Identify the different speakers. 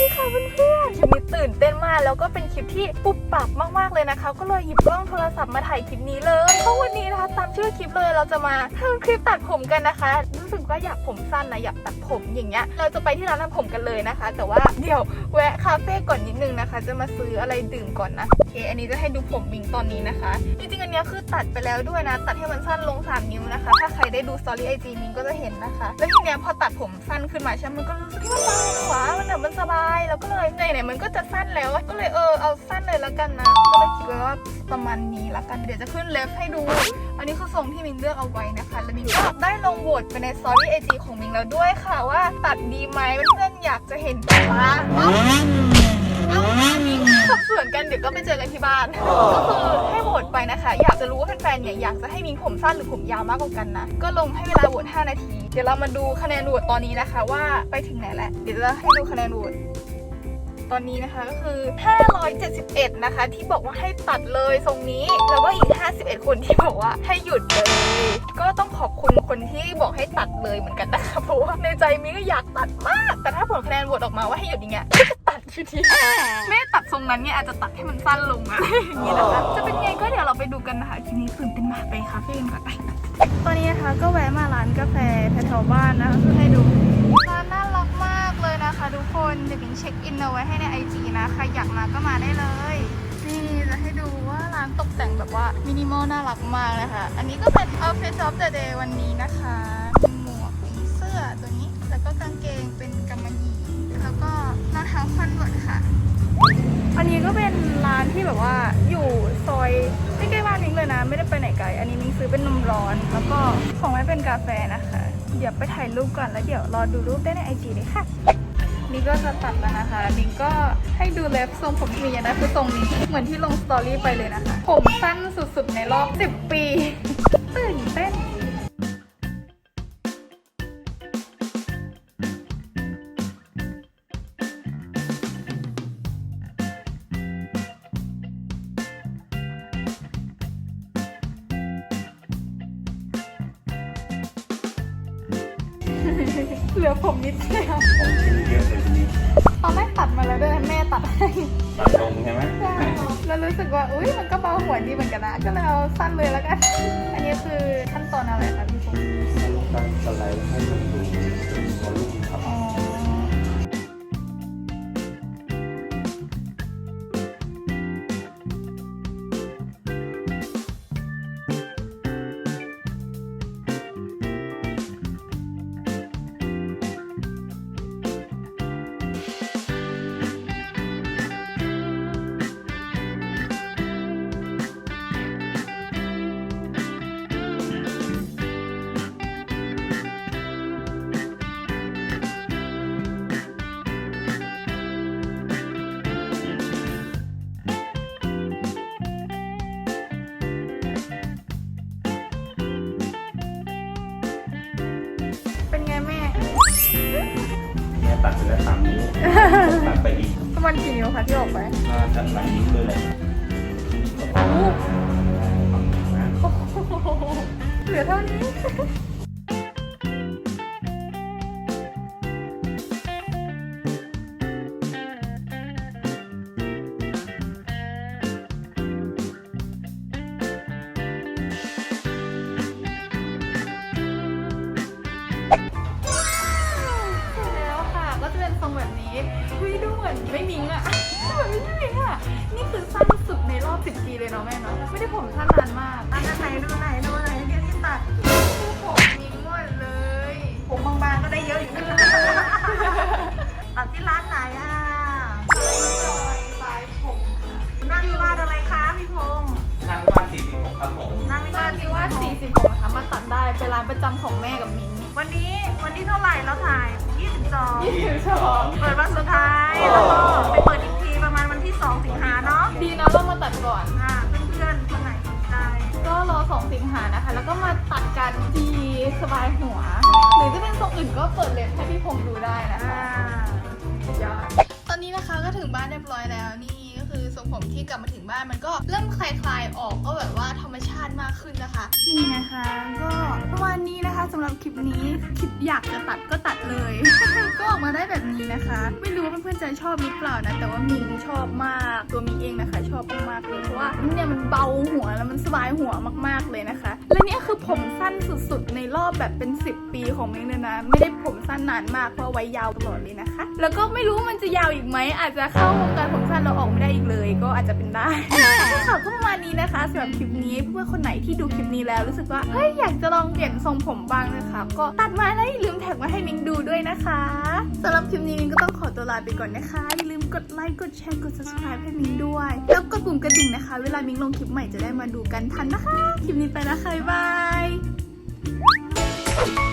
Speaker 1: ีค่ะเพื่อนๆคลิปนี้ตื่นเต้นมากแล้วก็เป็นคลิปที่ปุบปับมากๆเลยนะคะ ก็เลยหยิบกล้องโทรศัพท์มาถ่ายคลิปนี้เลยเพราะวันนี้นะคะตามชื่อคลิปเลยเราจะมาทำคลิปตัดผมกันนะคะ รู้สึกว่าอยากผมสั้นนะอยากตัดผมอย่างเงี้ยเราจะไปที่ร้านทำผมกันเลยนะคะ แต่ว่าเดี๋ยวแวะคาเฟ่ก่อนนิดนึงนะคะ จะมาซื้ออะไรดื่มก่อนนะโอเคอันนี้จะให้ดูผมมิงตอนนี้นะคะจริงๆอันเนี้ยคือตัดไปแล้วด้วยนะ ตัดให้มันสั้นลง 3 นิ้วนะคะ ถ้าใครได้ดูสตอรี่ไอจีมิงก็จะเห็นนะคะ แล้วทีเนี้ยพอตัดผมสั้นขึ้นมาใช่ไหมมันก็รู้สึกว่ามันเบาหัวมันแบบมันสบายแล้วก็เลยไหนๆมันก็จะสั้นแล้วก็เลยเออเอาสั้นเลยแล้วกันนะก็เลยคิดว่าประมาณนี้ละกันเดี๋ยวจะขึ้นเลฟให้ดู อันนี้คือทรงที่มิงเลือกเอาไว้นะคะแล้วมิงก็ได้ลงโหวตไปในสตอรี่ไอจีของมิงแล้วด้วยค่ะว่าตัดดีไหมเพื่อนๆอยากจะเห็นว่าเอ้าเอ้ามิงสับสนกันเดี๋ยวก็ไปเจอกันที่บ้านก็คือให้โหวตไปนะคะ อยากจะรู้ว่าแฟนๆเนี่ยอยากจะให้มิงผมสั้นหรือผมยาวมากกว่ากันนะก็ลงให้เวลาโหวต5นาที ดี๋ยวเรามาดูคะแนนโหวตตอนนี้นะคะ ว่าไปถึงไหนแล้วเดี๋ยวจะให้ดูคะแนนโหวตตอนนี้นะคะก็คือ 571 นะคะ ที่บอกว่าให้ตัดเลยทรงนี้ แล้วก็อีก 51 คนที่บอกว่าให้หยุดเลย ก็ต้องขอบคุณคนที่บอกให้ตัดเลยเหมือนกันนะคะ เพราะว่าในใจมิก็อยากตัดมาก แต่ถ้าผลคะแนนโหวตออกมาว่าให้หยุดอย่างเงี้ยก็จะตัดอยู่ดีแม่ตัด รงนั้นเนี่ยอาจจะตัดให้มันสั้นลงอะไรอย่างงี้นะคะจะเป็นไงก็เดี๋ยวเราไปดูกันนะคะทีนี้ตื่นเต้นมากไปคาเฟ่กันก่อนไปตอนนี้นะคะก็แวะมาร้านกาแฟแถวๆบ้านนะคะเพื่อให้ดูร้านน่ารักมากเลยนะคะ ทุกคนเดี๋ยวมิงเช็คอินเอาไว้ให้ในไอจีนะใครอยากมาก็มาได้เลยนี่จะให้ดูว่าร้านตกแต่งแบบว่ามินิมอลน่ารักมากนะคะ อันนี้ก็เป็น outfit of the day วันนี้นะคะมีหมวกมีเสื้อตัวนี้ แล้วก็กางเกงเป็นกำมะหยี่แล้วก็รองเท้าคอนเวิร์ตค่ะ อันนี้ก็เป็นร้านที่แบบว่าอยู่ซอยใกล้ๆบ้านมิงเลยนะ ไม่ได้ไปไหนไกล อันนี้มิงซื้อเป็นนมร้อน แล้วก็ของไว้เป็นกาแฟนะคะ เดี๋ยวไปถ่ายรูปก่อนแล้วเดี๋ยวรอดูรูปได้ในไอจีเลยค่ะนี่ก็จะตัดแล้วนะคะมิงก็ให้ดูเล็บทรงผมที่มีอย่างนั้นคือทรงนี้ เหมือนที่ลงสตอรี่ไปเลยนะคะ ผมสั้นสุดๆในรอบ 10 ปี ตื่นเต้น เหลือผมนิดเดียว
Speaker 2: ของชิ้นเยอะเลยทีนี้
Speaker 1: ตอนแรกตัดมาแล้วด้วยแม่ตัดให้
Speaker 2: ตัดตรงใช่ไหม
Speaker 1: ใช่แล้วรู้สึกว่าอุ้ยมันก็เบาหัวดีเหมือนกันนะก็เลยเอาสั้นเลยแล้วกัน อันนี้คือขั้นตอนอะไรคะพี่พงษ์
Speaker 2: การสไลด์ให้มันดูเป็น ตัดไปแล้วสามนิ้วตัดไปอีก
Speaker 1: ประมาณกี่นิ้วคะที่ออกไป
Speaker 2: น่าจะหลายนิ้วเลยแหละ
Speaker 1: โอ้โหเหลือเท่านี้ ร้านประจำของแม่กับมิง
Speaker 3: วันนี้วันที่เท่าไหร่เราถ่าย 22
Speaker 1: 22
Speaker 3: เปิดวันสุดท้าย แล้วก็ไปเปิดอีกทีประมาณวันที่ 2 สิงหาเนาะ
Speaker 1: ดีนะเรามาตัดก่อน
Speaker 3: อ่าเพื่อนๆคนไหนสนใจ
Speaker 1: ก็รอ 2 สิงหานะคะ แล้วก็มาตัดกันทีสบายหัว หรือจะเป็นทรงอื่นก็เปิดเล็บให้พี่พงษ์ดูได้นะคะ
Speaker 3: อ่า
Speaker 1: ยอดตอนนี้นะคะก็ถึงบ้านเรียบร้อยแล้วนี่ก็คือคือทรง ผมที่กลับมาถึงบ้านมันก็เริ่มคลายๆออกก็แบบว่าธรรมชาติมากขึ้นนะคะ นี่นะคะ ก็ประมาณนี้นะคะสำหรับคลิปนี้คลิปอยากจะตัดก็ตัดเลย ก็ออกมาได้แบบนี้นะคะ ไม่รู้ว่าเพื่อนๆจะชอบหรือเปล่านะ แต่ว่ามิงชอบมาก ตัวมิงเองนะคะ ชอบมากๆเลยเพราะว่าเนี่ยมันเบาหัวแล้วมันสบายหัวมากๆเลยนะคะ และนี่คือผมสั้นสุดๆ ในรอบแบบเป็น 10 ปีของมิงเลยนะ ไม่ได้ผมสั้นนานมากเพราะไว้ยาวตลอดเลยนะคะ แล้วก็ไม่รู้มันจะยาวอีกไหมอาจจะเข้าวงการผมสั้นเราออกไม่ได้อีกเลยก็อาจจะเป็นได้ค่ะก็ประมาณนี้นะคะสำหรับคลิปนี้เพื่อนคนไหนที่ดูคลิปนี้แล้วรู้สึกว่าเฮ้ยอยากจะลองเปลี่ยนทรงผมบ้างนะคะ ก็ตัดมาแล้วอย่าลืมแท็กมาให้มิงดูด้วยนะคะสำหรับคลิปนี้มิงก็ต้องขอตัวลาไปก่อนนะคะอย่าลืมกดไลค์กดแชร์กด subscribe ให้มิงด้วย แล้วกดปุ่มกระดิ่งนะคะ เวลามิงลงคลิปใหม่จะได้มาดูกันทันนะคะ คลิปนี้ไปแล้วค่ะบ๊ายบาย